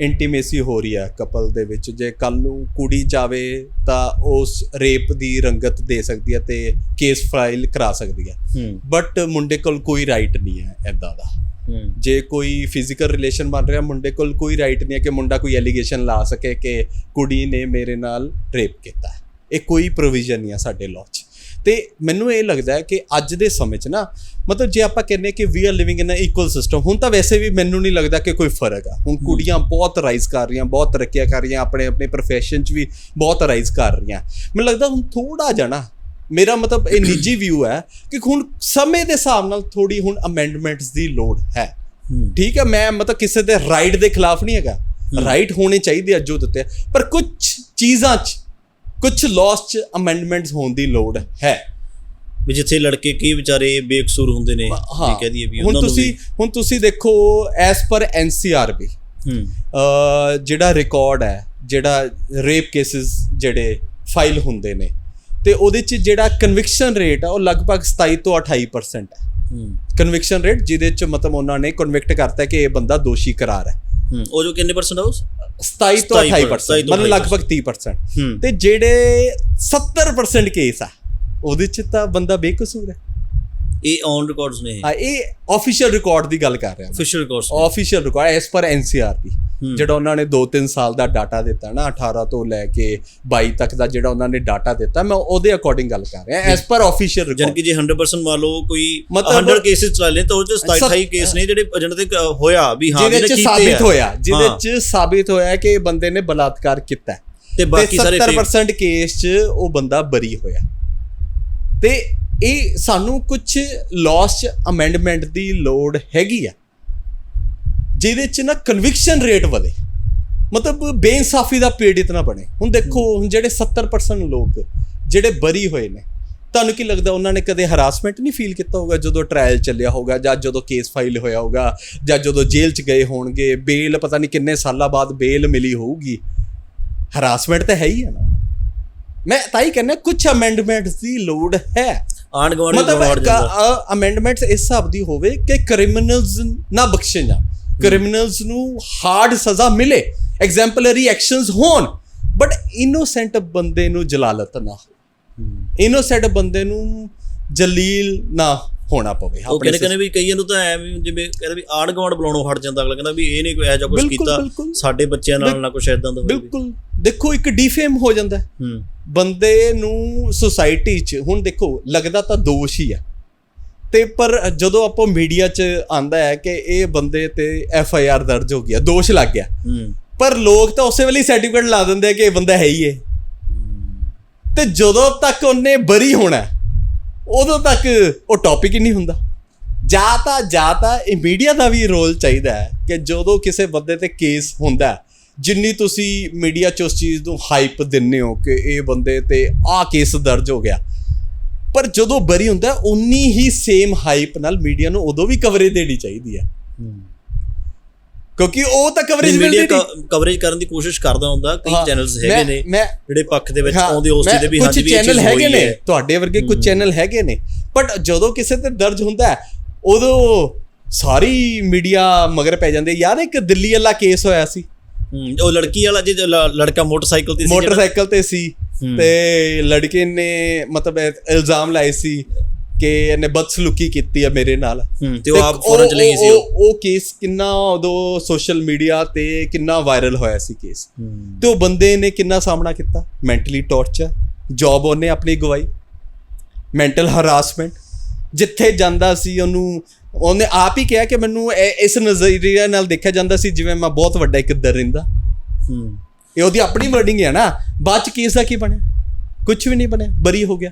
ਇੰਟੀਮੇਸੀ ਹੋ ਰਹੀ ਹੈ ਕਪਲ ਦੇ ਵਿੱਚ। ਜੇ ਕੱਲ ਨੂੰ ਕੁੜੀ ਚਾਵੇ ਤਾਂ ਉਸ ਰੇਪ ਦੀ ਰੰਗਤ ਦੇ ਸਕਦੀ ਹੈ ਤੇ ਕੇਸ ਫਾਈਲ ਕਰਾ ਸਕਦੀ ਹੈ। ਬਟ ਮੁੰਡੇ ਕੋਲ ਕੋਈ ਰਾਈਟ ਨਹੀਂ ਹੈ ਐਦਾਂ ਦਾ। ਜੇ ਕੋਈ ਫਿਜ਼ੀਕਲ ਰਿਲੇਸ਼ਨ ਬਣ ਰਿਹਾ ਮੁੰਡੇ ਕੋਲ ਕੋਈ ਰਾਈਟ ਨਹੀਂ ਹੈ ਕਿ ਮੁੰਡਾ ਕੋਈ ਐਲੀਗੇਸ਼ਨ ਲਾ ਸਕੇ ਕਿ ਕੁੜੀ ਨੇ ਮੇਰੇ ਨਾਲ ਰੇਪ ਕੀਤਾ। ਇਹ ਕੋਈ ਪ੍ਰੋਵੀਜ਼ਨ ਨਹੀਂ ਹੈ ਸਾਡੇ ਲਾਅ 'ਚ। ਤੇ ਮੈਨੂੰ ਇਹ ਲੱਗਦਾ ਹੈ ਕਿ ਅੱਜ ਦੇ ਸਮੇਂ 'ਚ ਨਾ ਮਤਲਬ ਜੇ ਆਪਾਂ ਕਹਿੰਨੇ ਕਿ we are living in a equal system ਹੁਣ ਤਾਂ ਵੈਸੇ ਵੀ ਮੈਨੂੰ ਨਹੀਂ ਲੱਗਦਾ ਕਿ ਕੋਈ ਫ਼ਰਕ ਆ। ਹੁਣ ਕੁੜੀਆਂ ਬਹੁਤ ਰਾਈਜ਼ ਕਰ ਰਹੀਆਂ ਬਹੁਤ ਤਰੱਕੀਆਂ ਕਰ ਰਹੀਆਂ ਆਪਣੇ ਆਪਣੇ profession 'ਚ ਵੀ ਬਹੁਤ ਰਾਈਜ਼ ਕਰ ਰਹੀਆਂ। ਮੈਨੂੰ ਲੱਗਦਾ ਹੁਣ ਥੋੜਾ ਜਣਾ ਮੇਰਾ ਮਤਲਬ ਇਹ ਨਿੱਜੀ ਵਿਊ ਹੈ ਕਿ ਹੁਣ ਸਮੇਂ ਦੇ ਹਿਸਾਬ ਨਾਲ ਥੋੜੀ ਹੁਣ ਅਮੈਂਡਮੈਂਟਸ ਦੀ ਲੋੜ ਹੈ। ਠੀਕ ਹੈ ਮੈਂ ਮਤਲਬ ਕਿਸੇ ਦੇ ਰਾਈਟ ਦੇ ਖਿਲਾਫ ਨਹੀਂ ਹੈਗਾ। ਰਾਈਟ ਹੋਣੇ ਚਾਹੀਦੇ ਆ ਜੋ ਦਿੱਤੇ। ਪਰ ਕੁਝ ਚੀਜ਼ਾਂ 'ਚ ਕੁਝ ਲਾਸ 'ਚ ਅਮੈਂਡਮੈਂਟਸ ਹੋਣ ਦੀ ਲੋੜ ਹੈ। ਵੀ ਜਿੱਥੇ ਲੜਕੇ ਕੀ ਵਿਚਾਰੇ ਬੇਕਸੂਰ ਹੁੰਦੇ ਨੇ ਹਾਂ ਵੀ ਕਹਿ ਦਈਏ ਵੀ ਹੁਣ ਤੁਸੀਂ ਹੁਣ ਤੁਸੀਂ ਦੇਖੋ ਐਸ ਪਰ ਐਨਸੀਆਰਬੀ ਹੂੰ। ਜਿਹੜਾ ਰਿਕਾਰਡ ਹੈ ਜਿਹੜਾ ਰੇਪ ਕੇਸਿਸ ਜਿਹੜੇ ਫਾਈਲ ਹੁੰਦੇ ਨੇ ਤੇ ਉਹਦੇ 'ਚ ਜਿਹੜਾ ਕਨਵਿਕਸ਼ਨ ਰੇਟ ਆ ਉਹ ਲਗਭਗ 27 ਤੋਂ 28% ਹੈ। ਹੂੰ। ਕਨਵਿਕਸ਼ਨ ਰੇਟ ਜਿਹਦੇ 'ਚ ਮਤਲਬ ਉਹਨਾਂ ਨੇ ਕਨਵਿਕਟ ਕਰਤਾ ਕਿ ਇਹ ਬੰਦਾ ਦੋਸ਼ੀ ਕਰਾਰ ਹੂੰ। ਉਹ ਜੋ ਕਿੰਨੇ ਪਰਸੈਂਟ ਆ ਉਸ? 27 ਤੋਂ 27% 28% ਮਤਲਬ ਲਗਭਗ 30% ਹੂੰ। ਤੇ ਜਿਹੜੇ 70% ਕੇਸ ਆ ਉਹਦੇ ਚ ਤਾਂ ਬੰਦਾ ਬੇਕਸੂਰ ਹੈ। ਇਹ ਔਨ ਰਿਕਾਰਡਸ ਨੇ ਹਾਂ ਇਹ ਆਫੀਸ਼ੀਅਲ ਰਿਕਾਰਡ ਦੀ ਗੱਲ ਕਰ ਰਿਹਾ ਰਿਕਾਰਡਸ ਆਫੀਸ਼ੀਅਲ ਰਿਕਾਰਡ ਐਸ ਪਰ ਐਨਸੀਆਰਪੀ ਹੂੰ। ਜਿਹੜਾ ਉਹਨਾਂ ਨੇ 2-3 ਸਾਲ ਦਾ ਡਾਟਾ ਦਿੱਤਾ ਨਾ 18 ਤੋਂ ਲੈ ਕੇ 22 ਤੱਕ ਦਾ ਜਿਹੜਾ ਉਹਨਾਂ ਨੇ ਡਾਟਾ ਦਿੱਤਾ ਮੈਂ ਉਹਦੇ ਅਕੋਰਡਿੰਗ ਗੱਲ ਕਰ ਰਿਹਾ ਐਸ ਪਰ ਆਫੀਸ਼ੀਅਲ ਰਿਕਾਰਡ ਕਿ ਜੇ 100% ਮੰਨ ਲਓ ਕੋਈ ਮਤਲਬ- 100 ਕੇਸਿਸ ਚੱਲ ਤਾਂ ਉਹ ਚ 27 28 ਕੇਸ ਨੇ ਜਿਹੜੇ ਜਿਹਨਾਂ ਤੇ ਅ, ਹੋਇਆ ਵੀ ਹਾਂ ਜਿਹਦੇ ਚ ਸਾਬਿਤ। ਹੋਇਆ ਜਿਹਦੇ। ਚ ਸਾਬਿਤ ਹੋਇਆ ਕਿ ਇਹ ਬੰਦੇ ਨੇ ਬਲਾਤਕਾਰ ਕੀਤਾ। ਤੇ ਬਾਕੀ ਸਾਰੇ fake। 70% ਕੇਸ 'ਚ ਉਹ ਬੰਦਾ ਬਰੀ ਹੋਇਆ ਤੇ ਇਹ ਸਾਨੂੰ ਕੁਝ ਲਾਸ 'ਚ ਅਮੈਂਡਮੈਂਟ ਦੀ ਲੋੜ ਹੈਗੀ ਆ ਜਿਹਦੇ 'ਚ ਨਾ ਕਨਵਿਕਸ਼ਨ ਰੇਟ ਵਧੇ। ਮਤਲਬ ਬੇਇਨਸਾਫੀ ਦਾ ਪੀੜਿਤ ਨਾ ਬਣੇ। ਹੁਣ ਦੇਖੋ ਹੁਣ ਜਿਹੜੇ 70% ਲੋਕ ਜਿਹੜੇ ਬਰੀ ਹੋਏ ਨੇ ਤੁਹਾਨੂੰ ਕੀ ਲੱਗਦਾ ਉਹਨਾਂ ਨੇ ਕਦੇ ਹਰਾਸਮੈਂਟ ਨਹੀਂ ਫੀਲ ਕੀਤਾ ਹੋਊਗਾ? ਜਦੋਂ ਟ੍ਰਾਇਲ ਚੱਲਿਆ ਹੋਊਗਾ ਜਾਂ ਜਦੋਂ ਕੇਸ ਫਾਈਲ ਹੋਇਆ ਹੋਊਗਾ ਜਾਂ ਜਦੋਂ ਜੇਲ੍ਹ 'ਚ ਗਏ ਹੋਣਗੇ ਬੇਲ ਪਤਾ ਨਹੀਂ ਕਿੰਨੇ ਸਾਲਾਂ ਬਾਅਦ ਬੇਲ ਮਿਲੀ ਹੋਊਗੀ। ਹਰਾਸਮੈਂਟ ਤਾਂ ਹੈ ਹੀ ਹੈ ਨਾ। ਮੈਂ ਤਾਂ ਹੀ ਕਹਿੰਦਾ ਕੁਝ ਅਮੈਂਡਮੈਂਟਸ ਦੀ ਲੋੜ ਹੈ। ਗਵਾਂਡ ਮਤਲਬ ਮਤਲਬ ਅਮੈਂਡਮੈਂਟਸ ਇਸ ਹਿਸਾਬ ਦੀ ਹੋਵੇ ਕਿ ਕ੍ਰਿਮੀਨਲਸ ਨਾ ਬਖਸ਼ੇ ਜਾਣ। ਕ੍ਰਿਮੀਨਲਸ ਨੂੰ ਹਾਰਡ ਸਜ਼ਾ ਮਿਲੇ ਐਗਜ਼ੈਂਪਲਰੀ ਐਕਸ਼ਨਸ ਹੋਣ ਬਟ ਇਨੋਸੈਂਟ ਬੰਦੇ ਨੂੰ ਜਲਾਲਤ ਨਾ ਇਨੋਸੈਂਟ ਬੰਦੇ ਨੂੰ ਜਲੀਲ ਨਾ ਹੋਣਾ ਪਵੇ ਉਹ ਕਹਿੰਦੇ ਕਹਿੰਦੇ ਵੀ ਕਈਆਂ ਨੂੰ ਤਾਂ ਐਵੇਂ ਜਿਵੇਂ ਕਹਿੰਦੇ ਵੀ ਆਂਡ ਗਵਾਂਡ ਬੁਲਾਉਣੋਂ ਹਟ ਜਾਂਦਾ ਅਗਲਾ ਕਹਿੰਦਾ ਵੀ ਇਹ ਨਹੀਂ ਕੋਈ ਜਿਹਾ ਕੁਝ ਕੀਤਾ। ਸਾਡੇ ਬੱਚਿਆਂ ਨਾਲ ਨਾ ਕੁਝ ਐਦਾਂ ਦਾ ਹੋਵੇ ਬਿਲਕੁਲ। ਦੇਖੋ ਇੱਕ ਡੀਫੇਮ ਹੋ ਜਾਂਦਾ। ਬੰਦੇ ਨੂੰ ਸੁਸਾਇਟੀ 'ਚ ਹੁਣ ਦੇਖੋ ਲੱਗਦਾ ਤਾਂ ਦੋਸ਼ ਹੀ ਆ। ਤੇ ਪਰ ਜਦੋਂ ਆਪਾਂ ਮੀਡੀਆ 'ਚ ਆਂਦਾ ਹੈ ਕਿ ਇਹ ਬੰਦੇ ਤੇ ਐਫ ਆਈ ਆਰ ਦਰਜ ਹੋ ਗਿਆ ਦੋਸ਼ ਲੱਗ ਗਿਆ। ਪਰ ਲੋਕ ਤਾਂ ਉਸੇ ਵੇਲੇ ਸਰਟੀਫਿਕੇਟ ਲਾ ਦਿੰਦੇ ਆ ਕਿ ਇਹ ਬੰਦਾ ਹੈ ਹੀ ਇਹ। ਤੇ ਜਦੋਂ ਤੱਕ ਉਹਨੇ ਬਰੀ ਹੋਣਾ ਉਦੋਂ ਤੱਕ ਉਹ ਟੌਪਿਕ ਹੀ ਨਹੀਂ ਹੁੰਦਾ। ਜਾਂ ਤਾਂ ਜਾਂ ਤਾਂ ਇਹ ਮੀਡੀਆ ਦਾ ਵੀ ਰੋਲ ਚਾਹੀਦਾ ਹੈ ਕਿ ਜਦੋਂ ਕਿਸੇ ਬੰਦੇ ਤੇ ਕੇਸ ਹੁੰਦਾ ਜਿੰਨੀ ਤੁਸੀਂ ਮੀਡੀਆ 'ਚ ਉਸ ਚੀਜ਼ ਨੂੰ ਹਾਈਪ ਦਿੰਨੇ ਹੋ ਕਿ ਇਹ ਬੰਦੇ ਤੇ ਆਹ ਕੇਸ ਦਰਜ ਹੋ ਗਿਆ ਪਰ ਜਦੋਂ ਬਰੀ ਹੁੰਦਾ ਉਨੀ ਹੀ ਸੇਮ ਹਾਈਪ ਨਾਲ ਮੀਡੀਆ ਨੂੰ ਉਦੋਂ ਵੀ ਕਵਰੇਜ ਦੇਣੀ ਚਾਹੀਦੀ ਹੈ। ਕਿਉਂਕਿ ਉਹ ਤਾਂ ਕਵਰੇਜ ਮਿਲਦੀ ਨਹੀਂ। ਕਵਰੇਜ ਕਰਨ ਦੀ ਕੋਸ਼ਿਸ਼ ਕਰਦਾ ਹੁੰਦਾ ਕਈ ਚੈਨਲਸ ਹੈਗੇ ਨੇ ਜਿਹੜੇ ਪੱਖ ਦੇ ਵਿੱਚ ਆਉਂਦੇ ਉਸ ਦੇ ਵੀ ਹਾਂਜੀ ਵੀ ਚੈਨਲ ਹੈਗੇ ਨੇ ਤੁਹਾਡੇ ਵਰਗੇ ਕੁਝ ਚੈਨਲ ਹੈਗੇ ਨੇ ਬਟ ਜਦੋਂ ਕਿਸੇ ਤੇ ਦਰਜ ਹੁੰਦਾ ਉਦੋਂ ਸਾਰੀ ਮੀਡੀਆ ਮਗਰ ਪੈ ਜਾਂਦੇ ਯਾਰ ਇੱਕ ਦਿੱਲੀ ਵਾਲਾ ਕੇਸ ਹੋਇਆ ਸੀ? ਉਹ ਲੜਕੀ ਵਾਲਾ ਜੇ ਲੜਕਾ ਮੋਟਰਸਾਈਕਲ ਤੇ ਸੀ ਮੋਟਰਸਾਈਕਲ ਤੇ ਸੀ ਹੂੰ। ਤੇ ਲੜਕੇ ਨੇ ਮਤਲਬ ਇਲਜ਼ਾਮ ਲਾਏ ਸੀ ਕਿ ਇਹਨੇ ਬਦਸਲੂਕੀ ਕੀਤੀ ਆ ਮੇਰੇ ਨਾਲ। ਹੂੰ, ਤੇ ਉਹ ਆਪ ਫੌਰਨ ਚਲੀ ਗਈ ਸੀ ਉਹ ਕੇਸ ਕਿੰਨਾ ਉਦੋਂ ਸੋਸ਼ਲ ਮੀਡੀਆ ਤੇ ਕਿੰਨਾ ਵਾਇਰਲ ਹੋਇਆ ਸੀ ਕੇਸ ਹੂੰ, ਤੇ ਉਹ ਬੰਦੇ ਨੇ ਕਿੰਨਾ ਸਾਹਮਣਾ ਕੀਤਾ? ਮੈਂਟਲੀ ਟੌਰਚਰ ਜੌਬ ਉਹਨੇ ਆਪਣੀ ਗਵਾਈ। ਮੈਂਟਲ ਹਰਾਸਮੈਂਟ ਜਿੱਥੇ ਜਾਂਦਾ ਸੀ ਉਹਨੂੰ ਉਹਨੇ ਆਪ ਹੀ ਕਿਹਾ ਕਿ ਮੈਨੂੰ ਇਸ ਨਜ਼ਰੀਏ ਨਾਲ ਦੇਖਿਆ ਜਾਂਦਾ ਸੀ ਜਿਵੇਂ ਮੈਂ ਬਹੁਤ ਵੱਡਾ ਇੱਕ ਦਰਿੰਦਾ। ਹੂੰ। ਇਹ ਉਹਦੀ ਆਪਣੀ ਵਰਡਿੰਗ ਹੈ ਨਾ ਬਾਅਦ ਚ ਕੇਸ ਦਾ ਕੀ ਬਣਿਆ? ਕੁਝ ਵੀ ਨਹੀਂ ਬਣਿਆ ਬਰੀ ਹੋ ਗਿਆ।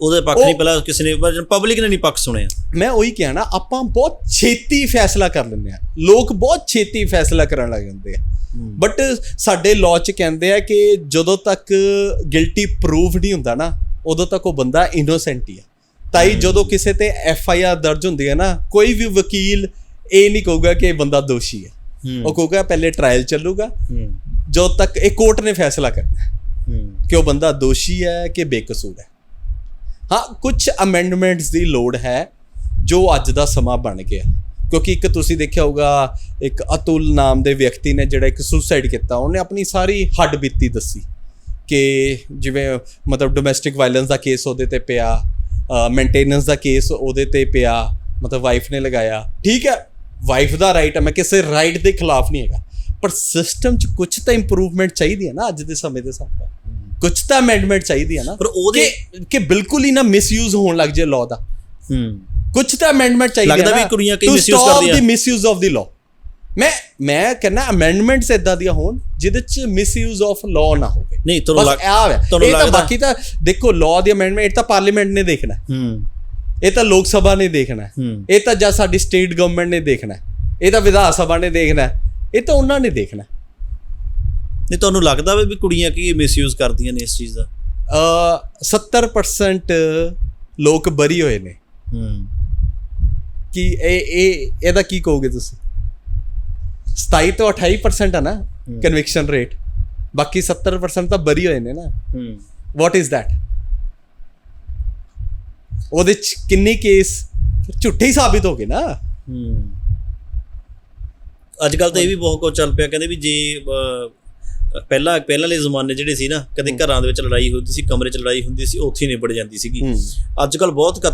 ਉਹਦੇ ਪੱਖ ਨਹੀਂ ਪਹਿਲਾਂ ਕਿਸੇ ਨੇ ਪਬਲਿਕ ਨੇ ਨਹੀਂ ਪੱਖ ਸੁਣਿਆ। ਮੈਂ ਉਹੀ ਕਿਹਾ ਨਾ ਆਪਾਂ ਬਹੁਤ ਛੇਤੀ ਫੈਸਲਾ ਕਰ ਲੈਂਦੇ ਆ ਲੋਕ ਬਹੁਤ ਛੇਤੀ ਫੈਸਲਾ ਕਰਨ ਲੱਗ ਜਾਂਦੇ ਆ। ਬਟ ਸਾਡੇ ਲਾਅ 'ਚ ਕਹਿੰਦੇ ਆ ਕਿ ਜਦੋਂ ਤੱਕ ਗਿਲਟੀ ਪ੍ਰੂਵ ਨਹੀਂ ਹੁੰਦਾ ਨਾ ਉਦੋਂ ਤੱਕ ਉਹ ਬੰਦਾ ਇਨੋਸੈਂਟ ਹੀ ਆ। ਤਾਈ ਜਦੋਂ ਕਿਸੇ ਤੇ ਐਫ ਆਈ ਆਰ ਦਰਜ ਹੁੰਦੀ ਹੈ ਨਾ ਕੋਈ ਵੀ ਵਕੀਲ ਇਹ ਨਹੀਂ ਕਹੂਗਾ ਕਿ ਇਹ ਬੰਦਾ ਦੋਸ਼ੀ ਹੈ। ਉਹ ਕਹੂਗਾ ਪਹਿਲੇ ਟ੍ਰਾਇਲ ਚੱਲੂਗਾ ਜਦੋਂ ਤੱਕ ਇਹ ਕੋਰਟ ਨੇ ਫੈਸਲਾ ਕਰਨਾ ਕਿ ਉਹ ਬੰਦਾ ਦੋਸ਼ੀ ਹੈ ਕਿ ਬੇਕਸੂਰ ਹੈ। ਹਾਂ ਕੁਝ ਅਮੈਂਡਮੈਂਟਸ ਦੀ ਲੋੜ ਹੈ ਜੋ ਅੱਜ ਦਾ ਸਮਾਂ ਬਣ ਗਿਆ। ਕਿਉਂਕਿ ਇੱਕ ਤੁਸੀਂ ਦੇਖਿਆ ਹੋਊਗਾ ਇੱਕ ਅਤੁਲ ਨਾਮ ਦੇ ਵਿਅਕਤੀ ਨੇ ਜਿਹੜਾ ਇੱਕ ਸੁਸਾਈਡ ਕੀਤਾ ਉਹਨੇ ਆਪਣੀ ਸਾਰੀ ਹੱਡ ਬੀਤੀ ਦੱਸੀ। ਕਿ ਜਿਵੇਂ ਮਤਲਬ ਡੋਮੈਸਟਿਕ ਵਾਇਲੈਂਸ ਦਾ ਕੇਸ ਉਹਦੇ ਤੇ ਪਿਆ ਮੇਨਟੇਨੈਂਸ ਦਾ ਕੇਸ ਉਹਦੇ ਤੇ ਪਿਆ ਮਤਲਬ ਵਾਈਫ ਨੇ ਲਗਾਇਆ। ਠੀਕ ਹੈ ਵਾਈਫ ਦਾ ਰਾਈਟ ਹੈ ਮੈਂ ਕਿਸੇ ਰਾਈਟ ਦੇ ਖਿਲਾਫ ਨਹੀਂ ਹੈਗਾ। ਪਰ ਸਿਸਟਮ 'ਚ ਕੁਝ ਤਾਂ ਇੰਪਰੂਵਮੈਂਟ ਚਾਹੀਦੀ ਹੈ ਨਾ ਅੱਜ ਦੇ ਸਮੇਂ ਦੇ ਹਿਸਾਬ ਨਾਲ। ਕੁਝ ਤਾਂ ਅਮੈਂਡਮੈਂਟ ਚਾਹੀਦੀ ਹੈ ਨਾ ਪਰ ਉਹਦੇ ਕਿ ਬਿਲਕੁਲ ਹੀ ਨਾ ਮਿਸਯੂਜ਼ ਹੋਣ ਲੱਗ ਜੇ ਲਾਅ ਦਾ। ਹੂੰ। ਕੁਝ ਤਾਂ ਅਮੈਂਡਮੈਂਟ ਚਾਹੀਦੀ ਹੈ ਲੱਗਦਾ ਵੀ ਕੁੜੀਆਂ ਕਈ stop ਕਰਦੀਆਂ। the misuse of the law ਮੈਂ ਮੈਂ ਕਹਿੰਦਾ ਅਮੈਂਡਮੈਂਟਸ ਇਦਾਂ ਦੀਆਂ ਹੋਣ ਜਿਹਦੇ ਚ ਮਿਸਯੂਜ਼ ਆਫ ਲਾਅ ਨਾ ਹੋਵੇ। ਨਹੀਂ ਤੁਹਾਨੂੰ ਲੱਗ ਤੁਹਾਨੂੰ ਇਹ ਤਾਂ ਬਾਕੀ ਤਾਂ ਦੇਖੋ ਲਾਅ ਦੀ ਅਮੈਂਡਮੈਂਟ ਇਹ ਤਾਂ ਪਾਰਲੀਮੈਂਟ ਨੇ ਦੇਖਣਾ। ਹੈ। ਇਹ ਤਾਂ ਲੋਕ ਸਭਾ ਨੇ ਦੇਖਣਾ। ਇਹ ਤਾਂ ਜਾਂ ਸਾਡੀ ਸਟੇਟ ਗਵਰਨਮੈਂਟ ਨੇ ਦੇਖਣਾ। ਇਹ ਤਾਂ ਵਿਧਾਨ ਸਭਾ ਨੇ ਦੇਖਣਾ। ਇਹ ਤਾਂ ਉਹਨਾਂ ਨੇ ਦੇਖਣਾ। ਨਹੀਂ ਤੁਹਾਨੂੰ ਲੱਗਦਾ ਵੀ ਕੁੜੀਆਂ ਕੀ ਮਿਸਯੂਜ਼ ਕਰਦੀਆਂ ਨੇ ਇਸ ਚੀਜ਼ ਦਾ? ਅ 70% ਲੋਕ ਬਰੀ ਹੋਏ ਨੇ। ਹੂੰ। ਕਿ ਇਹ ਇਹ ਇਹਦਾ ਕੀ ਕਹੋਗੇ ਤੁਸੀਂ? 27 ਤੋਂ 28% ਹੈ ਨਾ ਕਨਵਿਕਸ਼ਨ ਰੇਟ ਬਾਕੀ 70% ਤਾਂ ਬਰੀ ਹੋਏ ਨੇ ਨਾ। ਹੂੰ। ਵਾਟ ਇਜ਼ ਥੈਟ ਉਹਦੇ ਚ ਕਿੰਨੇ ਕੇਸ ਝੂਠੇ ਹੀ ਸਾਬਿਤ ਹੋ ਗਏ ਨਾ। ਹੂੰ। ਅੱਜ ਕੱਲ ਤਾਂ ਇਹ ਵੀ ਬਹੁਤ ਕੁਝ ਚੱਲ ਪਿਆ ਕਹਿੰਦੇ ਵੀ ਜੇ ਪਹਿਲਾਂ ਪਹਿਲਾਂ ਵਾਲੇ ਜ਼ਮਾਨੇ ਜਿਹੜੇ ਸੀ ਨਾ ਕਦੇ ਘਰਾਂ ਦੇ ਵਿੱਚ ਲੜਾਈ ਹੁੰਦੀ ਸੀ ਕਮਰੇ 'ਚ ਲੜਾਈ ਹੁੰਦੀ ਸੀ ਉੱਥੇ ਹੀ ਨਿਬੜ ਜਾਂਦੀ ਸੀਗੀ। ਅੱਜ ਕੱਲ ਬਹੁਤ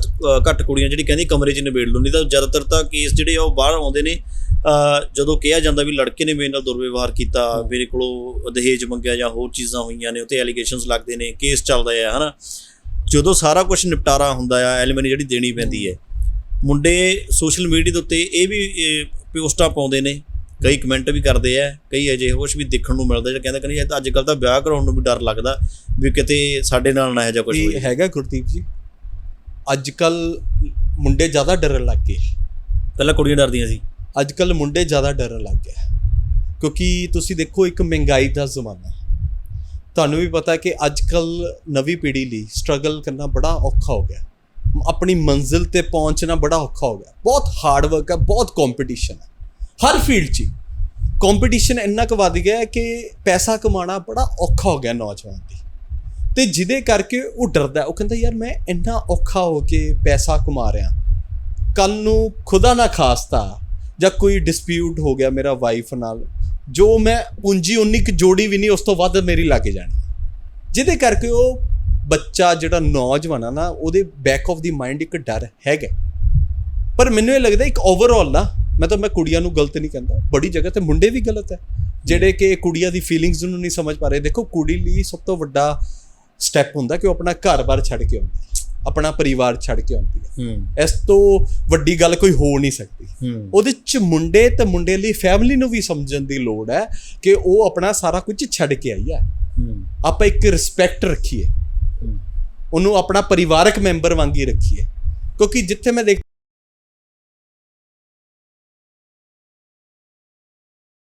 ਘੱਟ ਕੁੜੀਆਂ ਜਿਹੜੀ ਕਹਿੰਦੀ ਕਮਰੇ 'ਚ ਨਿਬੇੜ ਨਹੀਂ ਤਾਂ ਜ਼ਿਆਦਾਤਰ ਤਾਂ ਕੇਸ ਜਿਹੜੇ ਆ ਉਹ ਬਾਹਰ ਆਉਂਦੇ ਨੇ ਜਦੋਂ ਕਿਹਾ ਜਾਂਦਾ ਵੀ ਲੜਕੇ ਨੇ ਮੇਰੇ ਨਾਲ ਦੁਰਵਿਵਹਾਰ ਕੀਤਾ ਮੇਰੇ ਕੋਲੋਂ ਦਹੇਜ ਮੰਗਿਆ ਜਾਂ ਹੋਰ ਚੀਜ਼ਾਂ ਹੋਈਆਂ ਨੇ ਉੱਤੇ ਐਲੀਗੇਸ਼ਨਸ ਲੱਗਦੇ ਨੇ ਕੇਸ ਚੱਲਦਾ ਆ ਹਨਾ? ਜਦੋਂ ਸਾਰਾ ਕੁਝ ਨਿਪਟਾਰਾ ਹੁੰਦਾ ਆ ਐਲੀਮਨੀ ਜਿਹੜੀ ਦੇਣੀ ਪੈਂਦੀ ਹੈ ਮੁੰਡੇ ਸੋਸ਼ਲ ਮੀਡੀਆ ਦੇ ਉੱਤੇ ਇਹ ਵੀ ਪੋਸਟਾਂ ਪਾਉਂਦੇ ਨੇ ਕਈ ਕਮੈਂਟ ਵੀ ਕਰਦੇ ਆ ਕਈ ਅਜੇ ਕੁਛ ਵੀ ਦੇਖਣ ਨੂੰ ਮਿਲਦਾ ਜਿਹੜਾ ਕਹਿੰਦਾ ਕਹਿੰਦੇ ਅੱਜ ਕੱਲ ਤਾਂ ਵਿਆਹ ਕਰਾਉਣ ਨੂੰ ਵੀ ਡਰ ਲੱਗਦਾ ਵੀ ਕਿਤੇ ਸਾਡੇ ਨਾਲ ਨਾ ਇਹੋ ਜਿਹਾ ਕੁਝ ਹੋ ਜਾਵੇ ਹੈਗਾ ਗੁਰਦੀਪ ਜੀ ਅੱਜ ਕੱਲ ਮੁੰਡੇ ਜ਼ਿਆਦਾ ਡਰਨ ਲੱਗ ਗਏ। ਪਹਿਲਾਂ ਕੁੜੀਆਂ ਡਰਦੀਆਂ ਸੀ। ਅੱਜ ਕੱਲ ਮੁੰਡੇ ਜ਼ਿਆਦਾ ਡਰਨ ਲੱਗ ਗਏ। ਕਿਉਂਕਿ ਤੁਸੀਂ ਦੇਖੋ, ਇੱਕ ਮਹਿੰਗਾਈ ਦਾ ਜ਼ਮਾਨਾ ਹੈ। ਤੁਹਾਨੂੰ ਵੀ ਪਤਾ ਕਿ ਅੱਜ ਕੱਲ ਨਵੀਂ ਪੀੜ੍ਹੀ ਲਈ ਸਟਰਗਲ ਕਰਨਾ ਬੜਾ ਔਖਾ ਹੋ ਗਿਆ। ਆਪਣੀ ਮੰਜ਼ਿਲ ਤੇ ਪਹੁੰਚਣਾ ਬੜਾ ਔਖਾ ਹੋ ਗਿਆ। ਬਹੁਤ ਹਾਰਡ ਵਰਕ ਹੈ, ਬਹੁਤ ਕੰਪੀਟੀਸ਼ਨ ਹੈ। ਹਰ ਫੀਲਡ 'ਚ ਕੰਪੀਟੀਸ਼ਨ ਇੰਨਾ ਕੁ ਵੱਧ ਗਿਆ ਕਿ ਪੈਸਾ ਕਮਾਉਣਾ ਬੜਾ ਔਖਾ ਹੋ ਗਿਆ ਨੌਜਵਾਨ ਦੀ। ਤੇ ਜਿਹਦੇ ਕਰਕੇ ਉਹ ਡਰਦਾ ਉਹ ਕਹਿੰਦਾ, ਯਾਰ, ਮੈਂ ਇੰਨਾ ਔਖਾ ਹੋ ਕੇ ਪੈਸਾ ਕਮਾ ਰਿਹਾ। ਕੱਲ ਨੂੰ ਖੁਦਾ ਨਾ ਖਾਸਤਾ ਜਾਂ ਕੋਈ ਡਿਸਪਿਊਟ ਹੋ ਗਿਆ ਮੇਰਾ ਵਾਈਫ ਨਾਲ, ਜੋ ਮੈਂ ਪੂੰਜੀ ਉਨੀ ਕੁ ਜੋੜੀ ਵੀ ਨਹੀਂ, ਉਸ ਤੋਂ ਵੱਧ ਮੇਰੀ ਲਾ ਕੇ ਜਾਣੀ ਜਿਹਦੇ ਕਰਕੇ ਉਹ ਬੱਚਾ ਜਿਹੜਾ ਨੌਜਵਾਨ ਆ ਨਾ, ਉਹਦੇ ਬੈਕ ਆਫ ਦੀ ਮਾਈਂਡ ਇੱਕ ਡਰ ਹੈਗਾ। ਪਰ ਮੈਨੂੰ ਇਹ ਲੱਗਦਾ ਇੱਕ ਓਵਰਆਲ ਨਾ, ਮੈਂ ਤਾਂ ਮੈਂ ਕੁੜੀਆਂ ਨੂੰ ਗਲਤ ਨਹੀਂ ਕਹਿੰਦਾ, ਬੜੀ ਜਗ੍ਹਾ ਤੇ ਮੁੰਡੇ ਵੀ ਗਲਤ ਹੈ। ਜਿਹੜੇ ਕਿ ਕੁੜੀਆਂ ਦੀ ਫੀਲਿੰਗਸ ਨੂੰ ਨਹੀਂ ਸਮਝ ਪਾ ਰਹੇ, ਦੇਖੋ ਕੁੜੀ ਲਈ ਸਭ ਤੋਂ ਵੱਡਾ ਸਟੈਪ ਹੁੰਦਾ ਕਿ ਉਹ ਆਪਣਾ ਘਰ-ਬਾਰ ਛੱਡ ਕੇ ਆਉਂਦੀ। ਆਪਣਾ ਪਰਿਵਾਰ ਛੱਡ ਕੇ ਆਉਂਦੀ ਹੈ। ਹੂੰ। ਇਸ ਤੋਂ ਵੱਡੀ ਗੱਲ ਕੋਈ ਹੋ ਨਹੀਂ ਸਕਦੀ। ਹੂੰ। ਉਹਦੇ ਚ ਮੁੰਡੇ ਤੇ ਮੁੰਡੇ ਲਈ ਫੈਮਿਲੀ ਨੂੰ ਵੀ ਸਮਝਣ ਦੀ ਲੋੜ ਹੈ ਕਿ ਉਹ ਆਪਣਾ ਸਾਰਾ ਕੁਝ ਛੱਡ ਕੇ ਆਈ ਹੈ। ਹੂੰ। ਆਪਾਂ ਇੱਕ ਰਿਸਪੈਕਟ ਰੱਖੀਏ। ਹੂੰ। ਉਹਨੂੰ ਆਪਣਾ ਪਰਿਵਾਰਕ ਮੈਂਬਰ ਵਾਂਗੀ ਰੱਖੀਏ। ਕਿਉਂਕਿ ਜਿੱਥੇ ਮੈਂ ਦੇਖ